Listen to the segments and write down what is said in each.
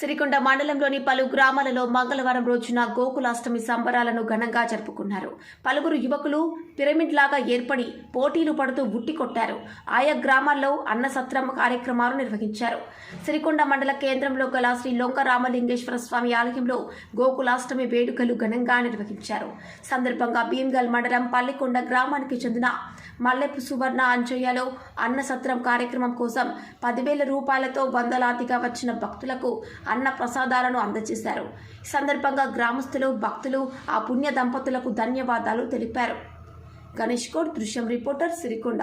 సిరికొండ మండలంలోని పలు గ్రామాలలో మంగళవారం రోజున గోకులాష్టమి సంబరాలను ఘనంగా జరుపుకున్నారు. పలువురు యువకులు పిరమిడ్ లాగా ఏర్పడి పోటీలు పడుతూ బుట్టి కొట్టారు. ఆయా గ్రామాల్లో అన్నసత్రం కార్యక్రమాలు నిర్వహించారు. సిరికొండ మండల కేంద్రంలో గల శ్రీ లొంక రామలింగేశ్వర స్వామి ఆలయంలో గోకులాష్టమి వేడుకలు ఘనంగా నిర్వహించారు. సందర్భంగా భీమ్గల్ మండలం పల్లికొండ గ్రామానికి చెందిన మల్లెపు సువర్ణ అంచయ్యలో అన్నసత్రం కార్యక్రమం కోసం పదివేల రూపాయలతో వందలాదిగా వచ్చిన భక్తులకు అన్న ప్రసాదాలను అందజేశారు. ఈ సందర్భంగా గ్రామస్తులు భక్తులు ఆ పుణ్య దంపతులకు ధన్యవాదాలు తెలిపారు. గణేష్ కోట్ దృశ్యం రిపోర్టర్ సిరికొండ.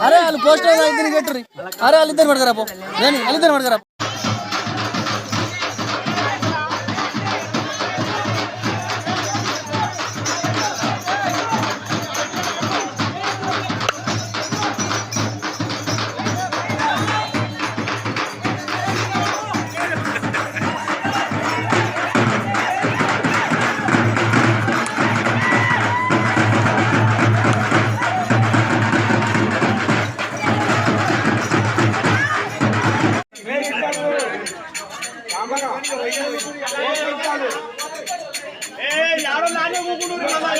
అరే వాళ్ళు పోస్టర్ ఇద్దరు కట్టుర్రి అరే వాళ్ళు ఇద్దరు పడతారా పో. నేను వాళ్ళు ఇద్దరు వాళ్ళిద్దరు आरो लाने वो कुडुरी मामा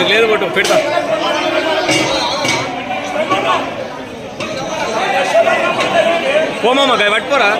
పడతారా లేదు కొట్టు పెడతా. పోమమ్మ గాయ పట్టుకోరా.